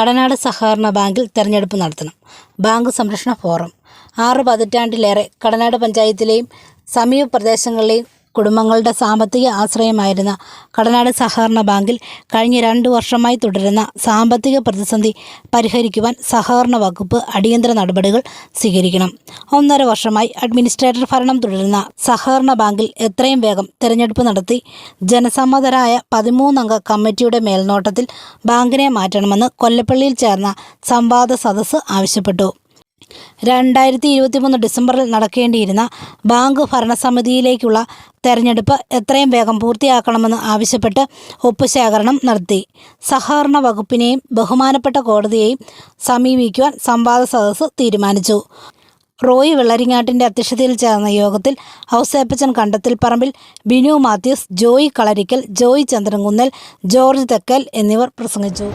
കടനാട് സഹകരണ ബാങ്കിൽ തെരഞ്ഞെടുപ്പ് നടത്തണം. ബാങ്ക് സംരക്ഷണ ഫോറം. ആറ് പതിറ്റാണ്ടിലേറെ കടനാട് പഞ്ചായത്തിലെയും സമീപ പ്രദേശങ്ങളിലെയും കുടുംബങ്ങളുടെ സാമ്പത്തിക ആശ്രയമായിരുന്ന കടനാട് സഹകരണ ബാങ്കിൽ കഴിഞ്ഞ രണ്ടു വർഷമായി തുടരുന്ന സാമ്പത്തിക പ്രതിസന്ധി പരിഹരിക്കുവാൻ സഹകരണ വകുപ്പ് അടിയന്തര നടപടികൾ സ്വീകരിക്കണം. ഒന്നര വർഷമായി അഡ്മിനിസ്ട്രേറ്റർ ഭരണം തുടരുന്ന സഹകരണ ബാങ്കിൽ എത്രയും വേഗം തെരഞ്ഞെടുപ്പ് നടത്തി ജനസമ്മതരായ പതിമൂന്നംഗ കമ്മിറ്റിയുടെ മേൽനോട്ടത്തിൽ ബാങ്കിനെ മാറ്റണമെന്ന് കൊല്ലപ്പള്ളിയിൽ ചേർന്ന സംവാദ സദസ് ആവശ്യപ്പെട്ടു. രണ്ടായിരത്തി ഇരുപത്തിമൂന്ന് ഡിസംബറിൽ നടക്കേണ്ടിയിരുന്ന ബാങ്ക് ഭരണസമിതിയിലേക്കുള്ള തെരഞ്ഞെടുപ്പ് എത്രയും വേഗം പൂർത്തിയാക്കണമെന്ന് ആവശ്യപ്പെട്ട് ഒപ്പുശേഖരണം നടത്തി. സഹകരണ വകുപ്പിനെയും ബഹുമാനപ്പെട്ട കോടതിയെയും സമീപിക്കുവാൻ സംവാദ സദസ്സ് തീരുമാനിച്ചു. റോയി വെള്ളരിങ്ങാട്ടിന്റെ അധ്യക്ഷതയിൽ ചേർന്ന യോഗത്തിൽ ഔസേപ്പച്ചൻ കണ്ടത്തിൽ പറമ്പിൽ ബിനു മാത്യൂസ് ജോയി കളരിക്കൽ ജോയി ചന്ദ്രൻകുന്നൽ ജോർജ് തെക്കൽ എന്നിവർ പ്രസംഗിച്ചു.